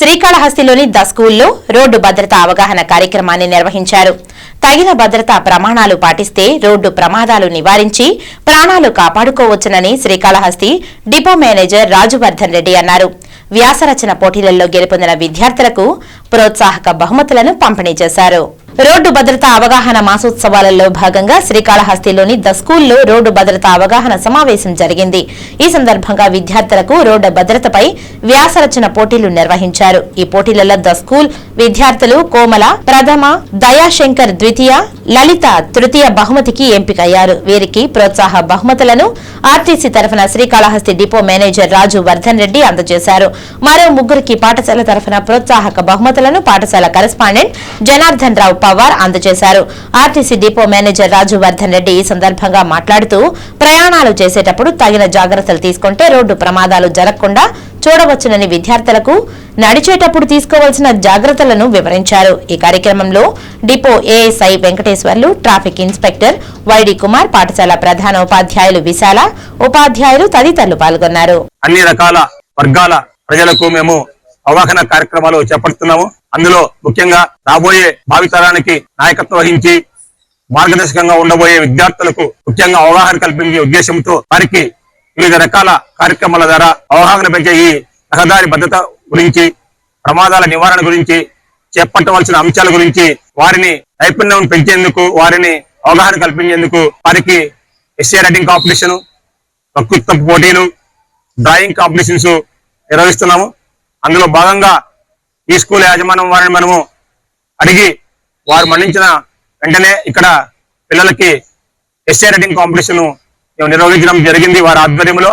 శ్రీకాళహస్తిలోని the స్కూల్లో road భద్రత అవగాహన కార్యక్రమాన్ని నిర్వహించారు. తగిన భద్రతా ప్రమాణాలు పాటిస్తే రోడ్డు ప్రమాదాలు నివారించి ప్రాణాలు కాపాడుకోవచ్చునని శ్రీకాళహస్తి డిపో మేనేజర్ రాజువర్ధన్ రెడ్డి అన్నారు. వ్యాసరచన పోటీలలో గెలుపొందిన విద్యార్థులకు ప్రోత్సాహక బహుమతులను పంపిణీ చేశారు. రోడ్డు భద్రతా అవగాహన మాసోత్సవాలలో భాగంగా శ్రీకాళహస్తిలోని ద స్కూల్లో రోడ్డు భద్రతా అవగాహన సమావేశం జరిగింది. ఈ సందర్భంగా విద్యార్థులకు రోడ్డు భద్రతపై వ్యాసరచన పోటీలు నిర్వహించారు. ఈ పోటీలలో ద స్కూల్ విద్యార్థులు కోమల ప్రథమ దయాశంకర్ ద్వితీయ లలిత తృతీయ బహుమతికి ఎంపికయ్యారు. వీరికి ప్రోత్సాహ బహుమతులను ఆర్టీసీ తరఫున శ్రీకాళహస్తి డిపో మేనేజర్ రాజు వర్ధన్ రెడ్డి అందజేశారు. మరో ముగ్గురికి పాఠశాల తరఫున ప్రోత్సాహక బహుమతులను పాఠశాల కరెస్పాండెంట్ జనార్దన్ రావు పవార్ అందజేశారు. RTC depot manager Raju Vardhan Reddy ఈ సందర్భంగా మాట్లాడుతూ ప్రయాణాలు చేసేటప్పుడు తగిన జాగ్రత్తలు తీసుకుంటే రోడ్డు ప్రమాదాలు జరగకుండా చూడవచ్చునని విద్యార్థులకు నడిచేటప్పుడు తీసుకోవాల్సిన జాగ్రత్తలను వివరించారు. ఈ కార్యక్రమంలో depot ASI Venkateswarlu traffic inspector YD Kumar పాఠశాల ప్రధాన ఉపాధ్యాయులు విశాల ఉపాధ్యాయులు తదితరులు పాల్గొన్నారు. అన్ని రకాల వర్గాల ప్రజలకు మేము అవగాహన కార్యక్రమాలు చేపడుతున్నాము. అందులో ముఖ్యంగా రాబోయే భావితరానికి నాయకత్వం వహించి మార్గదర్శకంగా ఉండబోయే విద్యార్థులకు ముఖ్యంగా అవగాహన కల్పించే ఉద్దేశంతో వారికి వివిధ రకాల కార్యక్రమాల ద్వారా అవగాహన పెంచే ఈ రహదారి భద్రత గురించి ప్రమాదాల నివారణ గురించి చేపట్టవలసిన అంశాల గురించి వారిని నైపుణ్యం పెంచేందుకు వారిని అవగాహన కల్పించేందుకు వారికి ఎస్ఏ రైటింగ్ కాంపిటీషన్ వక్తృత్వ పోటీలు డ్రాయింగ్ కాంపిటీషన్స్ నిర్వహిస్తున్నాము. అందులో భాగంగా ఈ స్కూల్ యాజమాన్యం వారిని మనము అడిగి వారు మరణించిన వెంటనే ఇక్కడ పిల్లలకి ఎస్ఏ రైటింగ్ కాంపిటీషన్ నిర్వహించడం జరిగింది. వారి ఆధ్వర్యంలో